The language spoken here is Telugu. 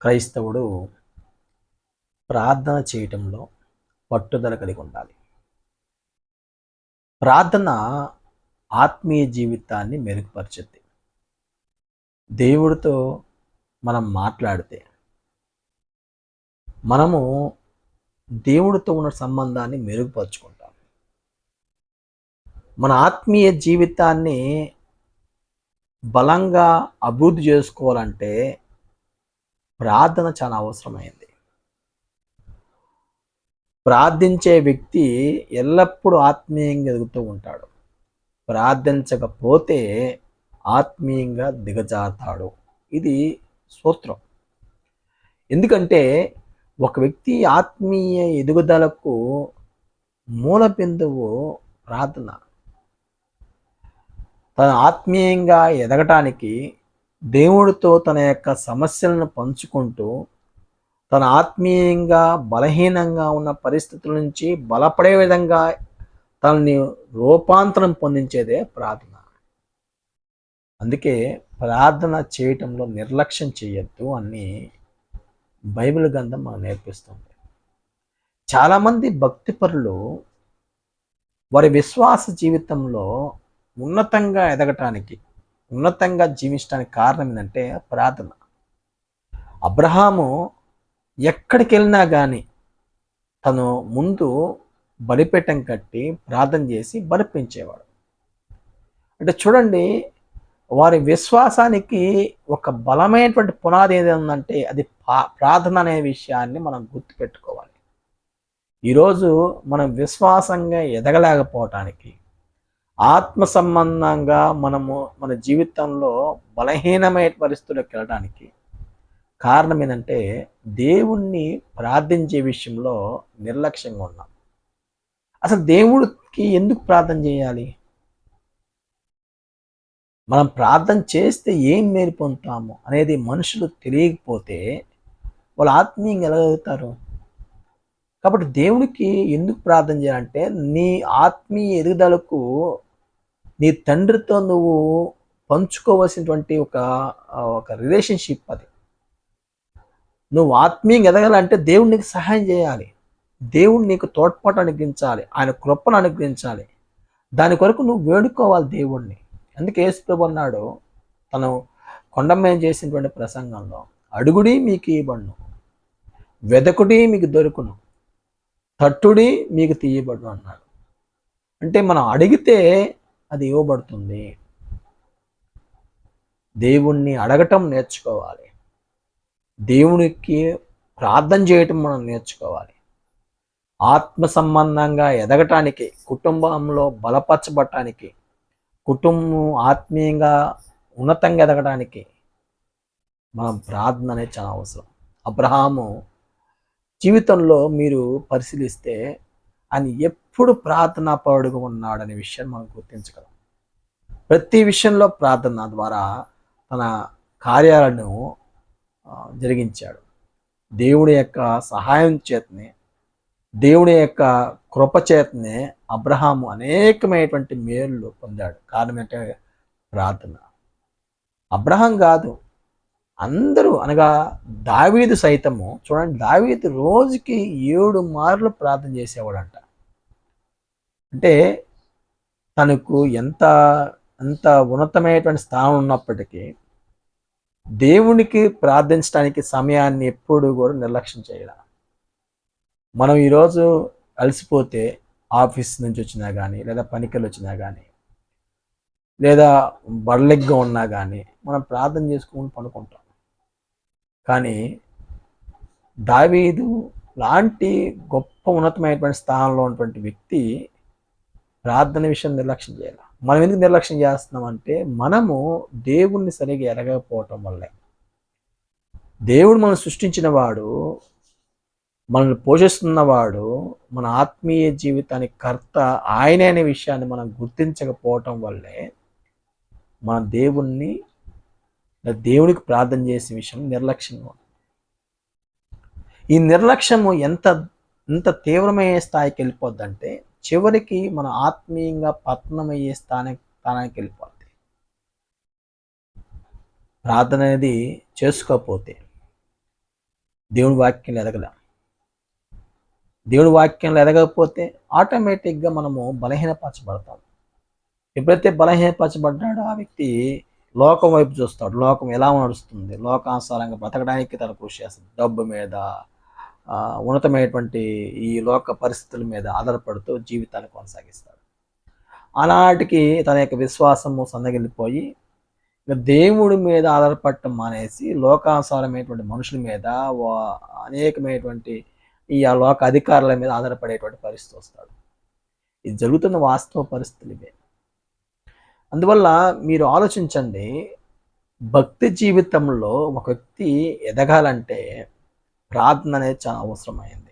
క్రైస్తవుడు ప్రార్థన చేయటంలో పట్టుదల కలిగి ఉండాలి. ప్రార్థన ఆత్మీయ జీవితాన్ని మెరుగుపరిచింది. దేవుడితో మనం మాట్లాడితే మనము దేవుడితో ఉన్న సంబంధాన్ని మెరుగుపరుచుకుంటాం. మన ఆత్మీయ జీవితాన్ని బలంగా అభివృద్ధి చేసుకోవాలంటే ప్రార్థన చాలా అవసరమైంది. ప్రార్థించే వ్యక్తి ఎల్లప్పుడూ ఆత్మీయంగా ఎదుగుతూ ఉంటాడు. ప్రార్థించకపోతే ఆత్మీయంగా దిగజారుతాడు. ఇది సూత్రం. ఎందుకంటే ఒక వ్యక్తి ఆత్మీయ ఎదుగుదలకు మూల బిందువు ప్రార్థన. తన ఆత్మీయంగా ఎదగటానికి దేవుడితో తన యొక్క సమస్యలను పంచుకుంటూ తన ఆత్మీయంగా బలహీనంగా ఉన్న పరిస్థితుల నుంచి బలపడే విధంగా తనని రూపాంతరం పొందించేదే ప్రార్థన. అందుకే ప్రార్థన చేయటంలో నిర్లక్ష్యం చేయొద్దు అని బైబిల్ గ్రంథం మనకు నేర్పిస్తుంది. చాలామంది భక్తిపరులు వారి విశ్వాస జీవితంలో ఉన్నతంగా ఎదగటానికి ఉన్నతంగా జీవించడానికి కారణం ఏంటంటే ప్రార్థన. అబ్రహాము ఎక్కడికి వెళ్ళినా కానీ తను ముందు బలిపీఠం కట్టి ప్రార్థన చేసి బలిపించేవాడు. అంటే చూడండి వారి విశ్వాసానికి ఒక బలమైనటువంటి పునాది ఏది ఉందంటే అది ప్రార్థన అనే విషయాన్ని మనం గుర్తుపెట్టుకోవాలి. ఈరోజు మనం విశ్వాసంగా ఎదగలేకపోవటానికి ఆత్మ సంబంధంగా మనము మన జీవితంలో బలహీనమైన పరిస్థితుల్లోకి వెళ్ళడానికి కారణం ఏంటంటే దేవుణ్ణి ప్రార్థించే విషయంలో నిర్లక్ష్యంగా ఉన్నాం. అసలు దేవుడికి ఎందుకు ప్రార్థన చేయాలి? మనం ప్రార్థన చేస్తే ఏం మేలు పొందుతాము అనేది మనుషులు తెలియకపోతే వాళ్ళు ఆత్మీయంగా ఎలాగలుగుతారు కాబట్టి దేవుడికి ఎందుకు ప్రార్థన చేయాలంటే నీ ఆత్మీయ ఎదుగుదలకు నీ తండ్రితో నువ్వు పంచుకోవలసినటువంటి ఒక ఒక రిలేషన్షిప్ అది. నువ్వు ఆత్మీయంగా ఎదగాలంటే దేవుడు నీకు సహాయం చేయాలి. దేవుడు నీకు తోడ్పాటు అనుగ్రహించాలి. ఆయన కృపను అనుగ్రహించాలి. దాని కొరకు నువ్వు వేడుకోవాలి దేవుణ్ణి. అందుకే యేసుప్రభు అన్నాడు తను కొండమయం చేసినటువంటి ప్రసంగంలో అడుగుడి మీకు ఇవ్వబడును వెదకుడి మీకు దొరుకును తట్టుడి మీకు తీయబడు అన్నాడు. అంటే మనం అడిగితే అది ఇవ్వబడుతుంది. దేవుణ్ణి అడగటం నేర్చుకోవాలి. దేవునికి ప్రార్థన చేయటం మనం నేర్చుకోవాలి. ఆత్మ సంబంధంగా ఎదగటానికి కుటుంబంలో బలపరచబడటానికి కుటుంబం ఆత్మీయంగా ఉన్నతంగా ఎదగడానికి మనం ప్రార్థన అనేది చాలా అవసరం. అబ్రహాము జీవితంలో మీరు పరిశీలిస్తే ఆయన ఎప్పుడు ప్రార్థనా పరుడుగా ఉన్నాడనే విషయాన్ని మనం గుర్తించగలం. ప్రతి విషయంలో ప్రార్థన ద్వారా తన కార్యాలను జరిగించాడు. దేవుడి యొక్క సహాయం చేతనే దేవుడి యొక్క కృప చేతనే అబ్రహాము అనేకమైనటువంటి మేలు పొందాడు. కారణం ఏంటంటే ప్రార్థన. అబ్రహం కాదు అందరూ అనగా దావీదు సైతము చూడండి దావీదు రోజుకి ఏడు మార్లు ప్రార్థన చేసేవాడంట. అంటే తనకు ఎంత అంత ఉన్నతమైనటువంటి స్థానం ఉన్నప్పటికీ దేవునికి ప్రార్థించడానికి సమయాన్ని ఎప్పుడు కూడా నిర్లక్ష్యం చేయాలి మనం ఈరోజు అలసిపోతే ఆఫీస్ నుంచి వచ్చినా కానీ లేదా పనికలు వచ్చినా కానీ లేదా బడలెగ్గా ఉన్నా కానీ మనం ప్రార్థన చేసుకుని పనుకుంటాం కానీ దావీదు లాంటి గొప్ప ఉన్నతమైనటువంటి స్థానంలో ఉన్నటువంటి వ్యక్తి ప్రార్థన విషయం నిర్లక్ష్యం చేయాలి. మనం ఎందుకు నిర్లక్ష్యం చేస్తున్నాం అంటే మనము దేవుణ్ణి సరిగా ఎరగకపోవటం వల్లే. దేవుడు మనం సృష్టించిన వాడు మనల్ని పోషిస్తున్నవాడు మన ఆత్మీయ జీవితానికి కర్త ఆయనే అనే విషయాన్ని మనం గుర్తించకపోవటం వల్లే మన దేవుణ్ణి దేవునికి ప్రార్థన చేసే విషయం నిర్లక్ష్యంగా ఈ నిర్లక్ష్యము ఎంత ఎంత తీవ్రమయ్యే స్థాయికి వెళ్ళిపోద్దంటే చివరికి మన ఆత్మీయంగా పతనమయ్యే స్థానానికి స్థానానికి వెళ్ళిపోతుంది ప్రార్థన అనేది చేసుకోకపోతే దేవుని వాక్యంలో ఎదగలేం. దేవుడి వాక్యంలో ఎదగకపోతే ఆటోమేటిక్గా మనము బలహీనపరచబడతాం. ఎప్పుడైతే బలహీనపరచబడ్డాడో ఆ వ్యక్తి లోకం వైపు చూస్తాడు. లోకం ఎలా నడుస్తుంది? లోకానుసారంగా బ్రతకడానికి తన కృషి చేస్తుంది. డబ్బు మీద ఉన్నతమైనటువంటి ఈ లోక పరిస్థితుల మీద ఆధారపడుతూ జీవితాన్ని కొనసాగిస్తాడు. ఆనాటికి తన యొక్క విశ్వాసము సన్నగిల్లిపోయి దేవుడి మీద ఆధారపడటం మానేసి లోకానుసారమైనటువంటి మనుషుల మీద వా- అనేకమైనటువంటి ఈ ఆ లోక అధికారుల మీద ఆధారపడేటువంటి పరిస్థితి వస్తాడు. ఇది జరుగుతున్న వాస్తవ పరిస్థితులు ఇవే. అందువల్ల మీరు ఆలోచించండి భక్తి జీవితంలో ఒక వ్యక్తి ఎదగాలంటే ప్రార్థన అనేది చాలా అవసరమైంది.